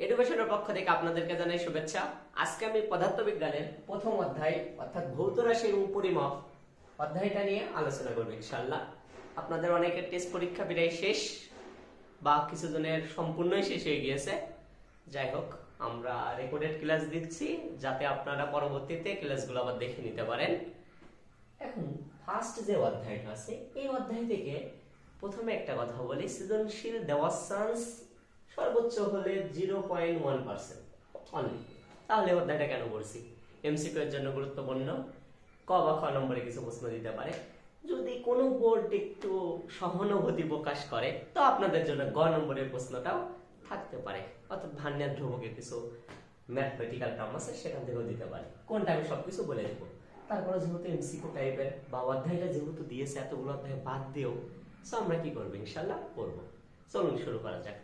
এডুকেশনের পক্ষ থেকে আপনাদেরকে জানাই শুভেচ্ছা। আজকে আমি পদার্থবিজ্ঞানের প্রথম অধ্যায়, অর্থাৎ ভৌত রাশি এবং পরিমাপ অধ্যায়টা নিয়ে আলোচনা করব ইনশাল্লাহ আপনাদের অনেকের টেস্ট পরীক্ষা প্রায় শেষ, বা কিছু জনের সম্পূর্ণই শেষ হয়ে গিয়েছে। যাই হোক, আমরা রেকর্ডেড ক্লাস দিচ্ছি, যাতে আপনারা পরবর্তীতে ক্লাসগুলো আবার দেখে নিতে পারেন। এখন ফার্স্ট যে অধ্যায়টা আছে, এই অধ্যায় থেকে প্রথমে একটা কথা বলি, সৃজনশীল দেওয়ার চান্স সর্বোচ্চ হলে zero point one percent. Only তাহলে অধ্যায়টা কেন করছি? এমসিকিউ এর জন্য গুরুত্বপূর্ণ। ক বা খ নম্বরে কিছু প্রশ্ন দিতে পারে। যদি কোনো বোর্ড একটু সহানুভূতি প্রকাশ করে, তো আপনাদের জন্য গ নম্বরের প্রশ্নটাও থাকতে পারে। অর্থাৎ ভান্যার ধ্রুবকের কিছু ম্যাথমেটিক্যাল টার্ম আছে, সেখান থেকেও দিতে পারে। কোনটা আমি সবকিছু বলে দেবো? তারপরে যেহেতু এমসিকিউ টাইপের বা অধ্যায়টা যেহেতু দিয়েছে, এতগুলো অধ্যায় বাদ দিয়েও সো আমরা কি করব? ইনশাল্লাহ করব। চলুন শুরু করা যাক।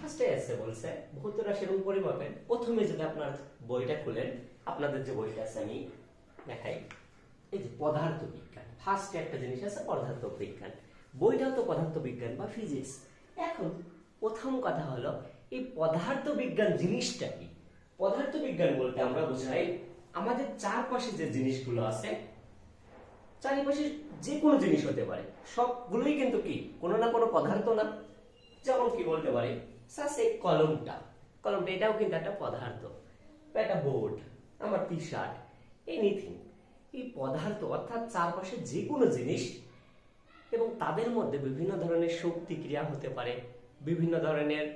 ফার্স্টে এসে বলছে, ভৌত রাশি এবং পরিমাপের প্রথমে যদি আপনার বইটা খুলেন, আপনাদের যে বইটা আছে, আমি দেখাই। এই যে পদার্থ বিজ্ঞান ফার্স্টে একটা জিনিস আছে, পদার্থ বিজ্ঞান। বইটাও তো পদার্থ বিজ্ঞান বা ফিজিক্স এখন প্রথম কথা হলো, এই পদার্থ বিজ্ঞান জিনিসটা কি? পদার্থ বিজ্ঞান বলতে আমরা বোঝাই, আমাদের চারপাশে যে জিনিসগুলো আছে, চারিপাশে যে কোনো জিনিস হতে পারে। সবগুলোই কিন্তু কি? কোনো না কোনো পদার্থ না। যেমন কি বলতে পারি সাস এই কলমটা কলমটা এটাও কিন্তু একটা পদার্থ একটা বোর্ড, আমার টি শার্ট এনিথিং এই পদার্থ অর্থাৎ চারপাশে যে কোনো জিনিস এবং তাদের মধ্যে বিভিন্ন ধরনের শক্তি ক্রিয়া হতে পারে, বিভিন্ন ধরনের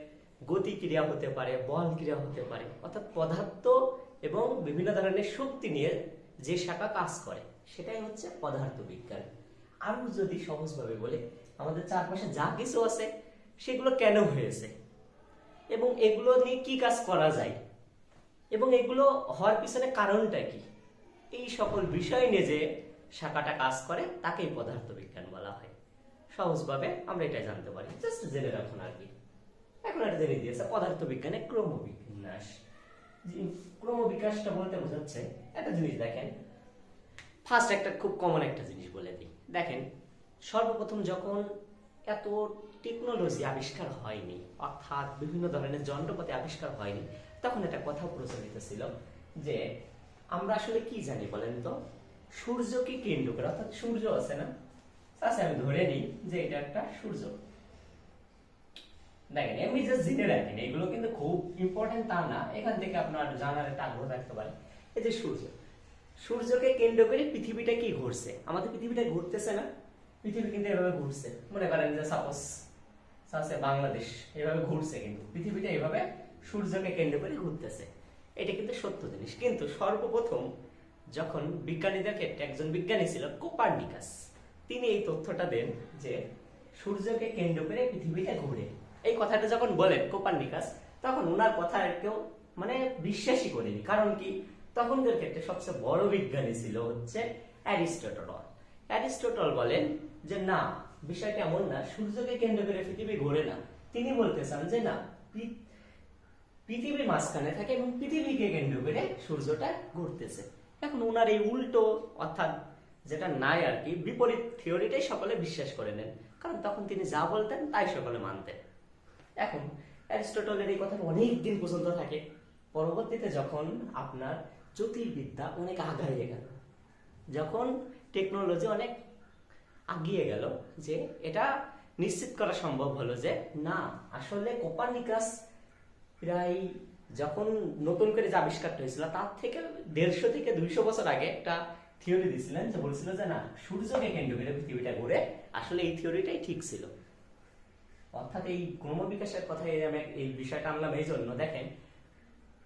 গতি ক্রিয়া হতে পারে, বল ক্রিয়া হতে পারে, অর্থাৎ পদার্থ এবং বিভিন্ন ধরনের শক্তি নিয়ে যে শাখা কাজ করে, সেটাই হচ্ছে পদার্থ বিজ্ঞান। আরও যদি সহজভাবে বলে, আমাদের চারপাশে যা কিছু আছে, সেগুলো কেন হয়েছে? এবং এগুলো নিয়ে কি কাজ করা যায়? এবং এগুলো হওয়ার পিছনে কারণটা কি? এই সকল বিষয় নিয়ে যে শাখাটা কাজ করে, তাকেই পদার্থবিজ্ঞান বলা হয়। সহজভাবে আমরা এটা জানতে পারি। জাস্ট জেনে রাখুন আর কি। এখন এটা জেনে দিয়েছে পদার্থবিজ্ঞানে ক্রমবিন্যাস। ক্রমবিকাশটা বলতে বোঝাচ্ছে, একটা জিনিস দেখেন। ফার্স্ট একটা খুব কমন একটা জিনিস বলে দিই। দেখেন, সর্বপ্রথম যখন এত টেকনোলজি আবিষ্কার হয়নি, অর্থাৎ বিভিন্ন ধরনের যন্ত্রপাতি আবিষ্কার হয়নি, তখন একটা কথা প্রচলিত ছিল যে আমরা আসলে কি জানি বলেন তো? সূর্যকে কেন্দ্র করে, অর্থাৎ সূর্য আছে না? আচ্ছা আমি ধরে নিই যে এটা একটা সূর্য। দেখেন এমনি জাস্ট জেনে রাখেন এগুলো কিন্তু খুব ইম্পর্টেন্ট তা না, এখান থেকে আপনার জানার একটা আগ্রহ থাকতে পারে। এই যে সূর্য, সূর্যকে কেন্দ্র করে পৃথিবীটা কি ঘুরছে? আমাদের পৃথিবীটা ঘুরতেছে না, পৃথিবী কিন্তু এভাবে ঘুরছে। মনে করেন যে সাপোজ আছে বাংলাদেশ, এভাবে ঘুরছে কিন্তু। পৃথিবীটা এভাবে সূর্যকে কেন্দ্র করে ঘুরতেছে। এটা কিন্তু সত্য জিনিস। কিন্তু সর্বপ্রথম যখন বিজ্ঞানীদের ক্ষেত্রে একজন বিজ্ঞানী ছিল কোপার্নিকাস, তিনি এই তথ্যটা দেন যে সূর্যকে কেন্দ্র করে পৃথিবীটা ঘুরে। এই কথাটা যখন বলেন কোপার্নিকাস, তখন ওনার কথা কেউ মানে বিশ্বাসই করেনি। কারণ কি? তখনকার ক্ষেত্রে সবচেয়ে বড় বিজ্ঞানী ছিল হচ্ছে অ্যারিস্টটল। অ্যারিস্টটল বলেন যে, না বিষয়টা এমন না, সূর্যকে কেন্দ্র করে পৃথিবী ঘোরে না। তিনি বলতে চান যে না, পৃ- পৃথিবীর মাঝখানে থাকে এবং পৃথিবীকে কেন্দ্র করে সূর্যটা ঘুরতেছে। এখন ওনার এই উল্টো অর্থাৎ যেটা নাই আর কি, বিপরীত থিওরিটাই সকলে বিশ্বাস করে নেন। কারণ তখন তিনি যা বলতেন তাই সকলে মানতেন। এখন অ্যারিস্টটলের এই কথা অনেক দিন পর্যন্ত থাকে। পরবর্তীতে যখন আপনার জ্যোতির্বিদ্যা অনেক আগাইয়ে গেল, যখন টেকনোলজি অনেক আগিয়ে গেল যে এটা নিশ্চিত করা সম্ভব হলো যে না, আসলে কোপারনিকাস প্রায় যখন নতুন করে যে আবিষ্কারটা হয়েছিল, তার থেকে দেড়শো থেকে দুইশো বছর আগে একটা থিওরি দিয়েছিলেন যে বলছিল যে না, সূর্যকে কেন্দ্র করে পৃথিবীটা ঘুরে আসলে এই থিওরিটাই ঠিক ছিল। অর্থাৎ এই ক্রমবিকাশের কথা এই বিষয়টা আনলাম এই জন্য। দেখেন,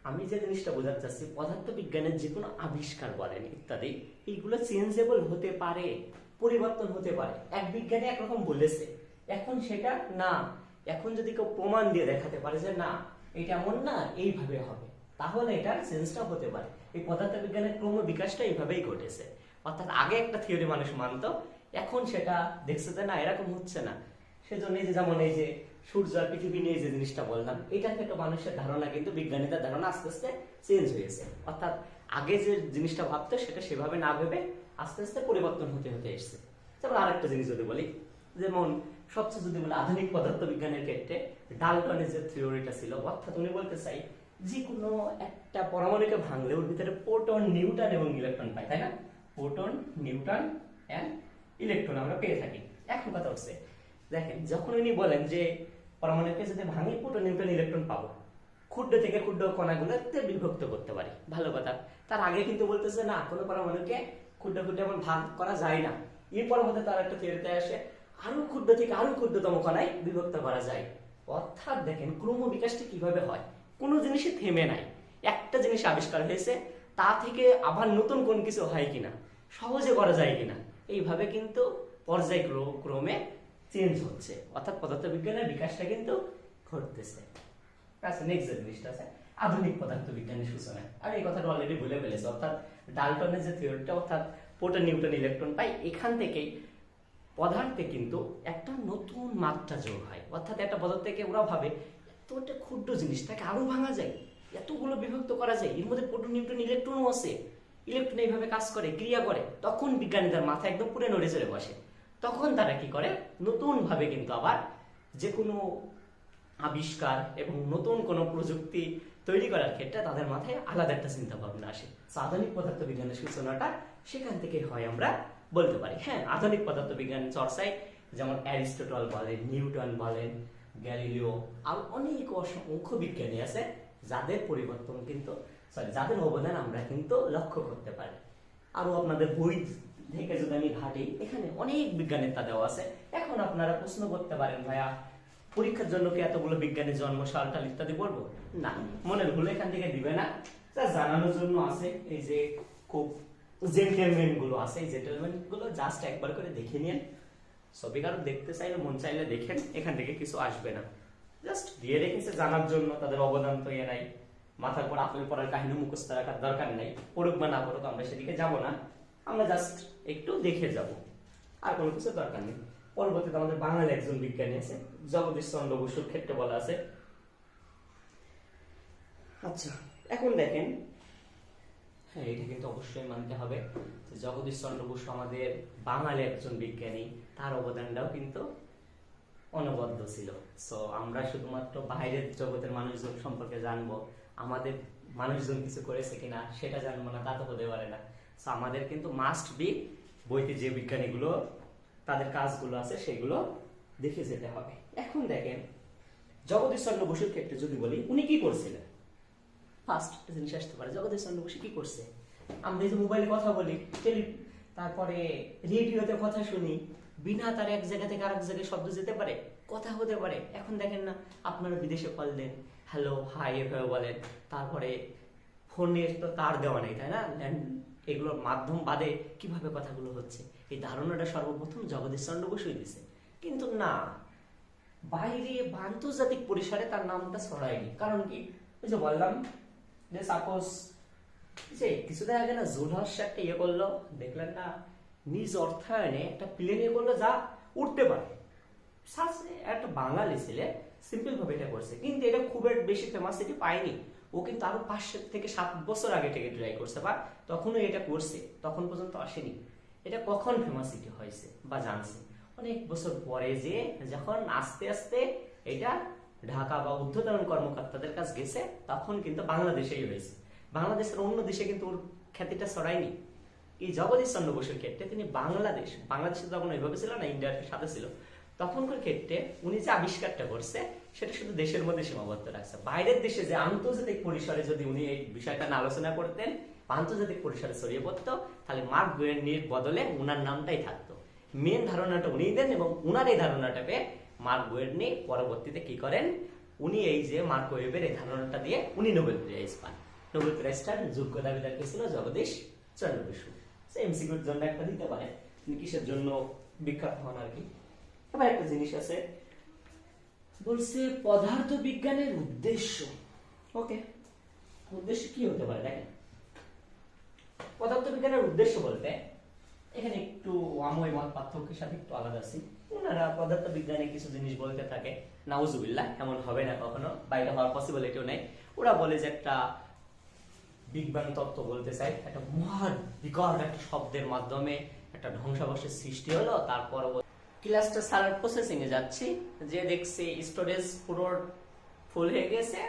আমি যে জিনিসটা বোঝাতে চাচ্ছি পদার্থ বিজ্ঞানের যে কোনো আবিষ্কার বলেন ইত্যাদি, এইগুলো চেঞ্জেবল হতে পারে। পরিবর্তন হতে পারে। এক বিজ্ঞানী একরকম বলেছে, এখন সেটা না, এখন যদি কেউ প্রমাণ দিয়ে দেখাতে পারে যে না, এটা এমন না, এইভাবে হবে। তাহলে এটার চেঞ্জটা হতে পারে। এই পদার্থ বিজ্ঞানের ক্রম বিকাশটা এইভাবেই ঘটেছে। অর্থাৎ আগে একটা থিওরি মানুষ মানতো, এখন সেটা দেখছে যে না, এরকম হচ্ছে না। সেজন্য যে যেমন এই যে সূর্য আর পৃথিবী নিয়ে যে জিনিসটা বললাম, এটা থেকে মানুষের ধারণা কিন্তু বিজ্ঞানীদের ধারণা আস্তে আস্তে চেঞ্জ হয়েছে। অর্থাৎ আগে যে জিনিসটা ভাবতো, সেটা সেভাবে না ভেবে আস্তে আস্তে পরিবর্তন হতে হতে এসছে। যেমন আরেকটা জিনিস যদি বলি, যেমন সবচেয়ে যদি বলে আধুনিক পদার্থবিজ্ঞানের ক্ষেত্রে ডালটনের যে থিওরিটা ছিল, অর্থাৎ উনি বলতে চাই যে কোনো একটা পরমাণুকে ভাঙলে ওর ভিতরে প্রোটন নিউটন এবং ইলেকট্রন পাই তাই না? প্রোটন নিউটন অ্যান্ড ইলেকট্রন আমরা পেয়ে থাকি। এখন কথা হচ্ছে, দেখেন, যখন উনি বলেন যে পরমাণুকে যদি ভাঙি, প্রোটন নিউটন ইলেকট্রন পাবো, ক্ষুদ্র থেকে ক্ষুদ্র কণাগুলোতে বিভক্ত করতে পারি, ভালো কথা। তার আগে কিন্তু বলতেছে, না, কোনো পরমাণুকে ক্ষুদ্র ক্ষুদ্র এমন ভাগ করা যায় না। এরপর মধ্যে তার একটা থিওরিতে আসে, আরও ক্ষুদ্র থেকে আরও ক্ষুদ্রতম কণায় বিভক্ত করা যায়। অর্থাৎ দেখেন, ক্রম বিকাশটি কীভাবে হয়? কোনো জিনিসই থেমে নাই। একটা জিনিস আবিষ্কার হয়েছে, তা থেকে আবার নতুন কোন কিছু হয় কিনা, সহজে করা যায় কিনা, এইভাবে কিন্তু পর্যায়ক্রমে চেঞ্জ হচ্ছে। অর্থাৎ পদার্থবিজ্ঞানের বিকাশটা কিন্তু ঘটতেছে। আচ্ছা নেক্সট যে জিনিসটা আছে, আধুনিক পদার্থবিজ্ঞানের সূচনা। আমি এই কথাটা অলরেডি বলে ফেলেছি, অর্থাৎ ডাল্টনের যে থিওরিটা, অর্থাৎ প্রোটন নিউটন ইলেকট্রন পাই এখান থেকেই পদার্থে কিন্তু একটা নতুন মাত্রা যোগ হয়। অর্থাৎ একটা পদার্থ থেকে ওরা ভাবে এত একটা ক্ষুদ্র জিনিস তাকে আরও ভাঙা যায়, এতগুলো বিভক্ত করা যায়, এর মধ্যে প্রোটন নিউটন ইলেকট্রনও আছে। ইলেকট্রন এইভাবে কাজ করে, ক্রিয়া করে। তখন বিজ্ঞানীদের মাথা একদম পুরে নড়ে চড়ে বসে। তখন তারা কি করে? নতুনভাবে কিন্তু আবার যে কোনো আবিষ্কার এবং নতুন কোনো প্রযুক্তি তৈরি করার ক্ষেত্রে তাদের মাথায় আলাদা একটা চিন্তা ভাবনা আসে। আধুনিক পদার্থবিজ্ঞানের সূচনাটা সেখান থেকে হয় আমরা বলতে পারি। হ্যাঁ আধুনিক পদার্থবিজ্ঞান চর্চায় যেমন অ্যারিস্টটল বলেন, নিউটন বলেন, গ্যালিলিও আর অনেক অসংখ্য বিজ্ঞানী আছে যাদের পরিবর্তন কিন্তু সরি যাদের অবদান আমরা কিন্তু লক্ষ্য করতে পারি। আরও আপনাদের বই থেকে যদি আমি ঘাটি, এখানে অনেক বিজ্ঞানের তা দেওয়া আছে। এখন আপনারা প্রশ্ন করতে পারেন, ভাইয়া পরীক্ষার জন্য কি এতগুলো বিজ্ঞানের জন্ম সাল টাল ইত্যাদি পড়ব না। মনের ভুল এখান থেকে দিবে না। তা জানানোর জন্য আছে, এই যে খুব জেন্টেলম্যানগুলো আছে, এই জেন্টেলম্যানগুলো জাস্ট একবার করে দেখে নিন সবই কারও দেখতে চাইলে, মন চাইলে দেখেন, এখান থেকে কিছু আসবে না। জাস্ট দিয়ে রেখেছে, জানার জন্য তাদের অবদান তো ইয়ে নাই। মাথার পর আপেল পড়ার কাহিনী মুখস্থ রাখার দরকার নাই। পড়ুক বা না পড়ুক, আমরা সেদিকে যাব না। আমরা জাস্ট একটু দেখে যাব। আর কোনো কিছু দরকার নেই। পরবর্তীতে আমাদের বাঙালি একজন বিজ্ঞানী আছে জগদীশ চন্দ্র বসুর ক্ষেত্রে বলা আছে। আচ্ছা এখন দেখেন। হ্যাঁ এটা কিন্তু অবশ্যই মানতে হবে যে জগদীশ চন্দ্র বসু আমাদের বাঙালি একজন বিজ্ঞানী তার অবদানটাও কিন্তু অনবদ্য ছিল। সো আমরা শুধুমাত্র বাইরের জগতের মানুষজন সম্পর্কে জানব আমাদের মানুষজন কিছু করেছে কিনা সেটা জানব না তা তো হতে পারে না। সো আমাদের কিন্তু মাস্ট বি বইতে যে বিজ্ঞানীগুলো কাজগুলো আছে, সেগুলো দেখে যেতে হবে। এখন দেখেন জগদীশ চন্দ্র বসুর ক্ষেত্রে যদি বলি, উনি কি করছিলেন? ফার্স্ট জিনিস আসতে পারে জগদীশ চন্দ্র বসু কি করছে? আমরা যে মোবাইলে কথা বলি, টেলি তারপরে রেডিওতে কথা শুনি, বিনা তার এক জায়গা থেকে আরেক জায়গায় শব্দ যেতে পারে, কথা হতে পারে। এখন দেখেন না, আপনারা বিদেশে কল দেন হ্যালো হাই এভাবে বলেন। তারপরে ফোনের তো তার দেওয়া নেই, তাই না? এগুলোর মাধ্যম বাদে কীভাবে কথাগুলো হচ্ছে? এই ধারণাটা সর্বপ্রথম জগদীশ চন্দ্র বসুই দিছে। কিন্তু না, বাইরে আন্তর্জাতিক পরিসরে তার নামটা ছড়ায়নি। কারণ কি? ওই যে বললাম যে সাপোজ যে কিছুদিন আগে না জুলহাস একটা ইয়ে করল, দেখলেন না, নিজ অর্থায়নে একটা প্লেন ইয়ে করল যা উঠতে পারে। একটা বাঙালি ছেলে সিম্পল ভাবে এটা করছে। কিন্তু এটা খুব বেশি ফেমাসিটি পায়নি। ও কিন্তু আরও পাঁচ থেকে সাত বছর আগে থেকে ট্রাই করছে বা তখনও এটা করছে, তখন পর্যন্ত আসেনি। এটা কখন ফেমাসিটি হয়েছে বা জানছে? অনেক বছর পরে যে যখন আস্তে আস্তে এটা ঢাকা বা ঊর্ধ্বতন কর্মকর্তাদের কাছে গেছে, তখন কিন্তু বাংলাদেশেই হয়েছে। বাংলাদেশের অন্য দেশে কিন্তু ওর খ্যাতিটা ছড়ায়নি। এই জগদীশ চন্দ্র বসুর ক্ষেত্রে তিনি বাংলাদেশ, বাংলাদেশে তখন ওইভাবে ছিল না, ইন্ডিয়ার সাথে ছিল, তখনকার ক্ষেত্রে উনি যে আবিষ্কারটা করছে, সেটা শুধু দেশের মধ্যে সীমাবদ্ধ রাখছে। বাইরের দেশে যে আন্তর্জাতিক পরিসরে যদি উনি এই বিষয়টা আলোচনা করতেন আন্তর্জাতিক পরিসরে ছড়িয়ে পড়তো তাহলে মার্ক গুয়েনির বদলে উনার নামটাই থাকতো। মেন ধারণাটা উনিই দেন এবং উনার এই ধারণাটা পেয়ে মার্ক গুয়েনি পরবর্তীতে কি করেন উনি এই যে মার্ক ওয়েবের এই ধারণাটা দিয়ে উনি নোবেল প্রাইজ পান। নোবেল প্রাইজটার যোগ্য দাবিদার কে ছিল জগদীশ চন্দ্র বসু এমসিকিউর জন্য একটা দিতে পারে তিনি কিসের জন্য বিখ্যাত হন আর কি? এবার একটা জিনিস আছে। বলছে পদার্থ বিজ্ঞানের উদ্দেশ্য। ওকে। উদ্দেশ্য কি হতে পারে দেখেন। পদার্থ বিজ্ঞানের উদ্দেশ্য বলতে, এখানে একটু আময় মত পার্থক্যের সাথে একটু আলাদা আছি। ওনারা পদার্থ বিজ্ঞানে কিছু জিনিস বলতে থাকে, নাউজুবিল্লাহ এমন হবে না কখনো? বাইরে হওয়ার পসিবিলিটিও নেই। ওরা বলে যে একটা বিগ ব্যাং তত্ত্ব বলতে চাই একটা মহা বিকট একটা শব্দের মাধ্যমে একটা ধ্বংসাবশের সৃষ্টি হলো, তারপর ক্লাসটা সারার প্রসেসিং এ যাচ্ছি। যে দেখছি স্টোরেজ পুরো ফুল হয়ে গেছে,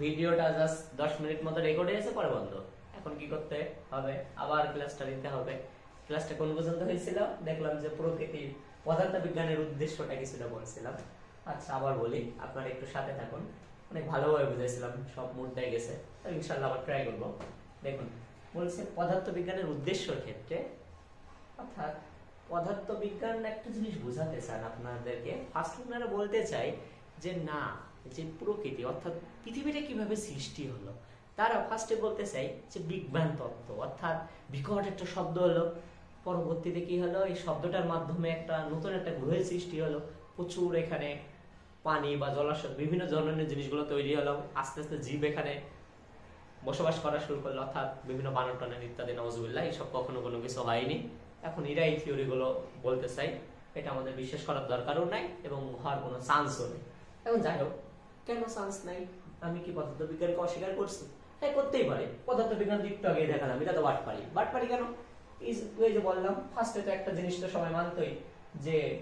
ভিডিওটা জাস্ট দশ মিনিট মতো রেকর্ড হয়েছে পরে বন্ধ। এখন কি করতে হবে? আবার ক্লাসটা নিতে হবে। ক্লাসটা কোন পর্যন্ত হয়েছিল? দেখলাম যে প্রকৃতি পদার্থ বিজ্ঞানের উদ্দেশ্যটা কিছুটা বলছিলাম। আচ্ছা আবার বলি, আপনারা একটু সাথে থাকুন। অনেক ভালোভাবে বুঝাইছিলাম, সব মুদ্রায় গেছে। ইনশাল্লাহ আবার ট্রাই করব। দেখুন, বলছে পদার্থ বিজ্ঞানের উদ্দেশ্যর ক্ষেত্রে, অর্থাৎ পদার্থ বিজ্ঞান একটা জিনিস বোঝাতে চান আপনাদেরকে। ফার্স্ট আপনারা বলতে চাই যে, না, যে প্রকৃতি, অর্থাৎ পৃথিবীটা কীভাবে সৃষ্টি হলো? তারা ফার্স্টে বলতে চাই যে বিজ্ঞান তত্ত্ব, অর্থাৎ বিকট একটা শব্দ হলো। পরবর্তীতে কি হলো? এই শব্দটার মাধ্যমে একটা নতুন একটা গ্রহের সৃষ্টি হলো। প্রচুর এখানে পানি বা জলাশয়, বিভিন্ন ধরনের জিনিসগুলো তৈরি হলো। আস্তে আস্তে জীব এখানে বসবাস করা শুরু করল। অর্থাৎ বিভিন্ন বানর টানের ইত্যাদি নজবুল্লাহ এইসব কখনো কোনো কিছু হয়নি। এখন এরা এই থিওরিগুলো বলতে চাই। এটা আমাদের বিশ্বাস করার দরকারও নাই এবং হওয়ার কোনো চান্সও নেই। এখন যাই হোক, কেন চান্স নাই? আমি কি পদার্থ বিজ্ঞানকে অস্বীকার করছি? হ্যাঁ করতেই পারে। পদার্থ বিজ্ঞান দিকটা আগে দেখালাম, এটা তো পারি বাট পারি কেন যে- ওই যে বললাম ফার্স্টে তো একটা জিনিস তো সবাই মানতই, যে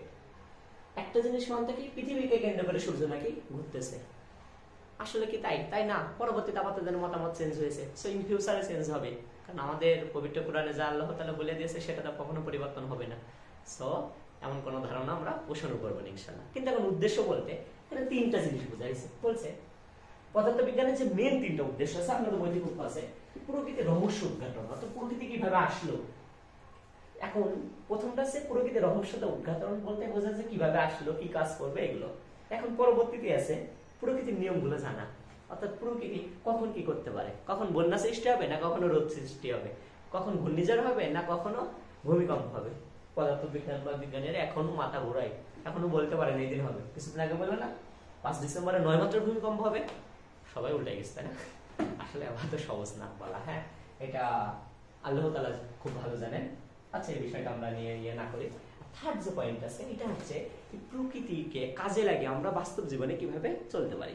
একটা জিনিস মানতে কি পৃথিবীকে কেন্দ্র করে সূর্য নাকি ঘুরতেছে? আসলে কি তাই? তাই না? পরবর্তীতে আমাদের মতামত চেঞ্জ হয়েছে। সো ইন ফিউচারে চেঞ্জ হবে। কারণ আমাদের পবিত্র কোরআনে যা আল্লাহ তাআলা বলে দিয়েছে, সেটা তো কখনো পরিবর্তন হবে না। সো এমন কোনো ধারণা আমরা পোষণ করব না ইনশাল্লাহ কিন্তু এখন উদ্দেশ্য বলতে, এখানে তিনটা জিনিস বোঝাইছে বলছে পদার্থ বিজ্ঞানের যে মেন তিনটা উদ্দেশ্য আছে, আপনাদের বইতে খুব আছে। প্রকৃতির রহস্য উদ্ঘাটন। অর্থাৎ প্রকৃতি কীভাবে আসলো? এখন প্রথমটা হচ্ছে প্রকৃতির রহস্যটা উদ্ঘাটন বলতে বোঝা যায় কীভাবে আসলো, কি কাজ করবে এগুলো। এখন পরবর্তীতে আছে প্রকৃতির নিয়মগুলো জানা। অর্থাৎ প্রকৃতি কখন কি করতে পারে? কখন বন্যা সৃষ্টি হবে না কখনো রোদ সৃষ্টি হবে? কখন ঘূর্ণিঝড় হবে না কখনো ভূমিকম্প হবে? পদার্থ বিজ্ঞান বা বিজ্ঞানীরা এখনও মাথা ঘোরায়। এখনও বলতে পারেন এই দিন হবে। কিছুদিন আগে বলল না, পাঁচ ডিসেম্বরে নয় মাত্র ভূমিকম্প হবে। সবাই উল্টে গেছে, তাই না? আসলে আবার তো সহজ না বলা হ্যাঁ? এটা আল্লাহ তালা খুব ভালো জানেন। আচ্ছা এই বিষয়টা আমরা নিয়ে ইয়ে না করি। থার্ড যে পয়েন্ট আছে, এটা হচ্ছে প্রকৃতিকে কাজে লাগিয়ে আমরা বাস্তব জীবনে কীভাবে চলতে পারি।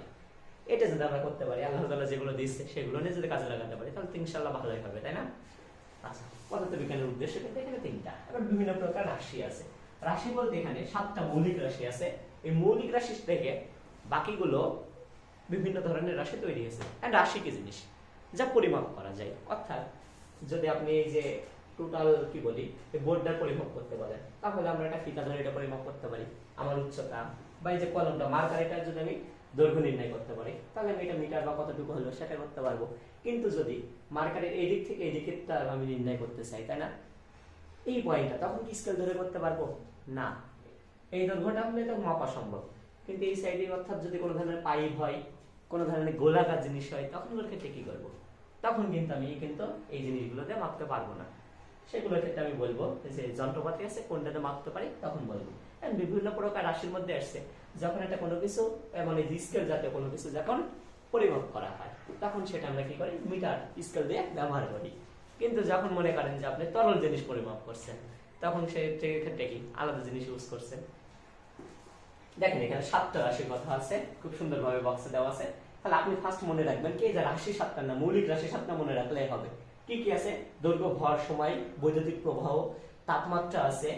এটা যদি আমরা করতে পারি, আল্লাহ তালা যেগুলো দিচ্ছে সেগুলো নিয়ে যদি কাজে লাগাতে পারি, তাহলে ইনশাল্লাহ ভালোই হবে, তাই না? আচ্ছা পদার্থ বিজ্ঞানের উদ্দেশ্য কিন্তু এখানে তিনটা। এবার বিভিন্ন প্রকার রাশি আছে। রাশি বলতে এখানে সাতটা মৌলিক রাশি আছে। এই মৌলিক রাশি থেকে বাকিগুলো বিভিন্ন ধরনের রাশি তৈরি হয়েছে। রাশি কি জিনিস? যা পরিমাপ করা যায়। অর্থাৎ যদি আপনি এই যে টোটাল কি বলি বোর্ডটা পরিমাপ করতে পারেন তাহলে আমরা একটা ফিতা ধরে এটা পরিমাপ করতে পারি। আমার উচ্চতা বা এই যে কলমটা মার্কার এটা যদি আমি দৈর্ঘ্য নির্ণয় করতে পারি। তাহলে আমি এটা মিটার বা কতটুকু হলো সেটা করতে পারব। কিন্তু যদি মার্কারের এই দিক থেকে এই দিকেরটা আমি নির্ণয় করতে চাই, তাই না? এই পয়েন্টটা তখন কি স্কেল ধরে করতে পারব? না। এই দৈর্ঘ্যটা হলে তো মাপা সম্ভব। কিন্তু এই সাইডে অর্থাৎ যদি কোনো ধরনের পাইপ হয় কোনো ধরনের গোলাকার জিনিস হয় তখন ওর ক্ষেত্রে কি করব। তখন কিন্তু আমি কিন্তু এই জিনিসগুলো দিয়ে মাপতে পারব না। সেগুলোর ক্ষেত্রে আমি বলব যে যন্ত্রপাতি আছে কোনটাতে মাপতে পারি তখন বলব। বিভিন্ন প্রকার রাশির মধ্যে আসছে। যখন এটা কোনো কিছু আহ, মানে স্কেল জাতীয় কোনো কিছু যখন পরিমাপ করা হয় তখন সেটা আমরা কি করি? মিটার স্কেল দিয়ে ব্যবহার করি। কিন্তু যখন মনে করেন যে আপনি তরল জিনিস পরিমাপ করছেন তখন সে ক্ষেত্রে কি? আলাদা জিনিস ইউজ করছেন। দেখেন, এখানে সাতটা রাশির কথা আছে, খুব সুন্দরভাবে বক্সে দেওয়া আছে। তাহলে আপনি ফার্স্ট মনে রাখবেন কি যে রাশি সাতটা না, মৌলিক রাশি সাতটা মনে রাখলে হবে। কি কি আছে? দৈর্ঘ্য, ভর, সময়, বৈদ্যুতিক প্রবাহ, তাপমাত্রা আছে,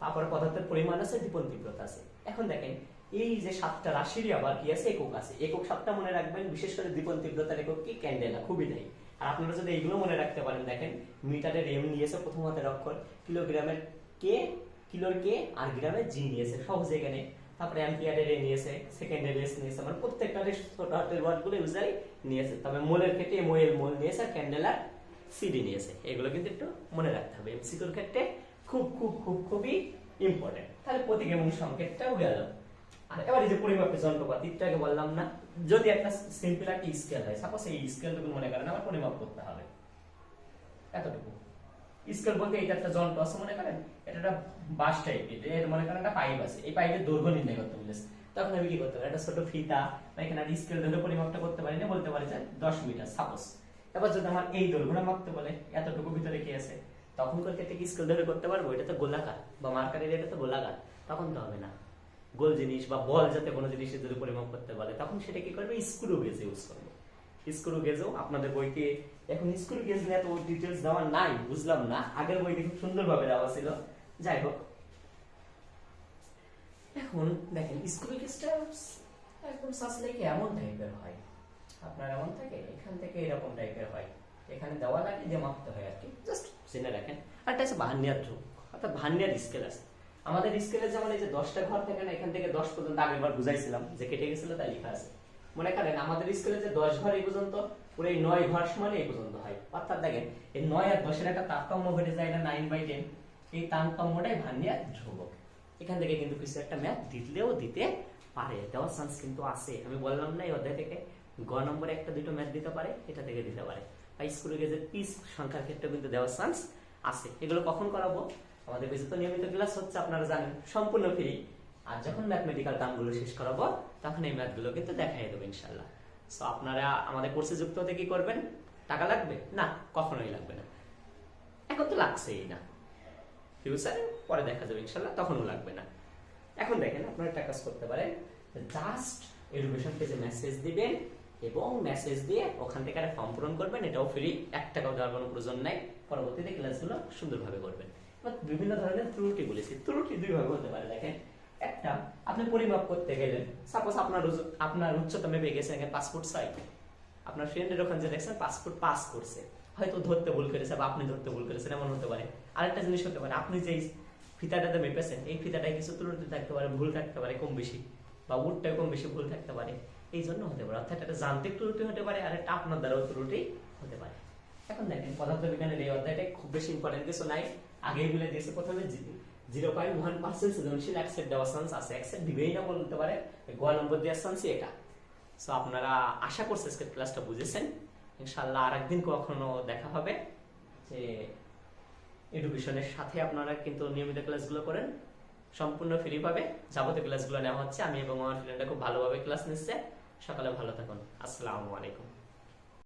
তারপরে পদার্থের পরিমাণ আছে দীপন তীব্রতা আছে। এখন দেখেন, এই যে সাতটা রাশিরই আবার কি আছে? একক আছে। একক সাতটা মনে রাখবেন, বিশেষ করে দীপন তীব্রতার একক কি? ক্যান্ডেলা খুবই নেই আর আপনারা যদি এইগুলো মনে রাখতে পারেন, দেখেন মিটারের এম নিয়েছে প্রথম হাতের অক্ষর কিলোগ্রামের কে কিলোর কে আর গ্রামের জি নিয়েছে। সহজে এখানে। তারপরে অ্যাম্পিয়ারের এ নিয়েছে সেকেন্ডের এস নিয়েছে মানে প্রত্যেকটা ছোট হাতের ওয়ার্ডগুলো ইউজারই নিয়েছে। তবে মোলের ক্ষেত্রে মোয়েল মোল নিয়েছে, আর সিডি নিয়েছে। এগুলো কিন্তু একটু মনে রাখতে হবে। এমসিকিউর ক্ষেত্রে খুব খুব খুব, খুবই ইম্পর্টেন্ট তাহলে প্রতীক এবং সংকেতটাও গেল। আর এবার এই যে পরিমাপের যন্ত্রপাতি আগে বললাম না, যদি একটা সিম্পল একটা স্কেল হয় সাপোজ এই স্কেলটুকু মনে করেন, আমার পরিমাপ করতে হবে। এতটুকু। স্কেল বলতে এটা একটা যন্ত্র আছে মনে করেন? এটা একটা বাস টাইপের এর। মনে করেন একটা পাইপ আছে। এই পাইপের দৈর্ঘ্য নির্ণয় করতে বলেছে তখন আমি কি করতে পারি? একটা ছোট ফিতা বা এখানে আমি স্কেল ধরে পরিমাপটা করতে পারি না, বলতে পারি যে দশ মিটার সাপোজ এবার যদি আমার এই দৈর্ঘ্যটা মাপতে বলে, এতটুকু ভিতরে কি আছে? তখন করতে কি স্কেল ধরে করতে পারব, এটা তো গোলাকার। বা মার্কারের এটা তো গোলাকার। তখন তো হবে না। গোল জিনিস বা বল যাতে কোনো জিনিসের যদি পরিমাপ করতে বলে, তখন সেটা কি করবে? স্ক্রু গেজ ইউজ করবে। স্ক্রু গেজও আপনাদের বইতে এখন গেজ নিয়ে এত ডিটেলস দেওয়া নাই, বুঝলাম না। আগের বইতে খুব সুন্দরভাবে দেওয়া ছিল। যাই হোক। এখন দেখেন স্কুবিক স্টেপস একদম সাসলে কি এমন টাইপের হয়। আপনার এমন থাকে, এখান থেকে এরকম টাইপের হয়। এখানে দেওয়া লাগে যে মাপতে হয় আর কি। জাস্ট জেনে রাখেন। আর একটা আছে ভান্যার ধ্রুব অর্থাৎ ভান্যার স্কেল আছে। আমাদের স্কেলে যেমন এই যে দশটা ঘর থাকে না, এখান থেকে দশ পর্যন্ত আগেরবার বুঝাইছিলাম যে কেটে গেছিল, তাই লেখা আছে। মনে করেন, আমাদের স্কেলে যে দশ ঘর এই পর্যন্ত পুরো এই নয় ঘর সমান এই পর্যন্ত হয়। অর্থাৎ দেখেন, এই নয় আর দশের একটা তারতম্য ঘটে যায় না নাইন বাই টেন এই তারতম্যটাই ভান্যার ধ্রুবক। এখান থেকে কিন্তু কিছু একটা ম্যাথ দিলেও দিতে পারে। দেওয়ার চান্স কিন্তু আছে। আমি বললাম না এই অধ্যায় থেকে, গ নম্বরে একটা দুটো ম্যাথ দিতে পারে, এটা থেকে দিতে পারে। বা স্কুলে গেছে পিস সংখ্যার ক্ষেত্রে কিন্তু দেওয়ার চান্স আছে। এগুলো কখন করাবো? আমাদের বেশি তো নিয়মিত ক্লাস হচ্ছে, আপনারা জানেন, সম্পূর্ণ ফ্রি আর যখন ম্যাথমেটিক্যাল টার্মগুলো শেষ করাবো, তখন এই ম্যাথগুলো কিন্তু দেখাই দেবো ইনশাল্লাহ সো আপনারা আমাদের কোর্সে যুক্ত হতে কি করবেন? টাকা লাগবে? না, কখনোই লাগবে না। এখন তো লাগছেই না। ফিউচারে পরে দেখা যাবে ইনশাল্লাহ তখনও লাগবে না। এখন দেখেন, আপনারা একটা কাজ করতে পারেন। জাস্ট এডুকেশন পেজে মেসেজ দিবেন এবং মেসেজ দিয়ে ওখান থেকে একটা ফর্ম পূরণ করবেন। এটাও ফ্রি এক টাকাও দেওয়ার কোনো প্রয়োজন নাই। পরবর্তীতে ক্লাসগুলো সুন্দরভাবে করবেন। বিভিন্ন ধরনের ত্রুটি বলেছি ত্রুটি দুই ভাবে হতে পারে, দেখেন। একটা, আপনি পরিমাপ করতে গেলেন। সাপোজ আপনার আপনার উচ্চতা মেপে গেছে পাসপোর্ট সাইজ আপনার ফ্রেন্ডের ওখানে যে দেখছেন, পাসপোর্ট পাস করছে। হয়তো ধরতে ভুল করেছে বা আপনি ধরতে ভুল করেছেন, এমন হতে পারে। আরেকটা জিনিস হতে পারে, আপনি যেই ফিতাটাতে মেপেছেন, এই ফিতাটায় কিছু ত্রুটি থাকতে পারে, ভুল থাকতে পারে কম বেশি, বা উঠটায় কম বেশি ভুল থাকতে পারে। এই জন্য হতে পারে, অর্থাৎ একটা যান্ত্রিক ত্রুটি হতে পারে, আর একটা আপনার দ্বারাও ত্রুটি হতে পারে। এখন দেখেন, পদার্থবিজ্ঞানের এই অধ্যায়টা খুব বেশি ইম্পর্টেন্ট কিছু নাই। আগেই বলে দিয়েছে প্রথমে জিরো পয়েন্ট ওয়ান পার্সেন্ট সৃজনশীল অ্যাকসেপ্ট দেওয়ার চান্স আছে। অ্যাকসেপ্ট দিবেই না বলতে পারে, গোয়া নম্বর দেওয়ার চান্সই এটা। সো আপনারা আশা করছি আজকের ক্লাসটা বুঝেছেন। ইনশাল্লাহ আর একদিন কখনো দেখা হবে। যে এডুকেশনের সাথে আপনারা কিন্তু নিয়মিত ক্লাসগুলো করেন। সম্পূর্ণ ফ্রি পাবে যাবতীয় ক্লাসগুলো নেওয়া হচ্ছে। আমি এবং আমার ফ্রেন্ডরা খুব ভালোভাবে ক্লাস নিচ্ছে। সকালে ভালো থাকুন। আসসালামু আলাইকুম।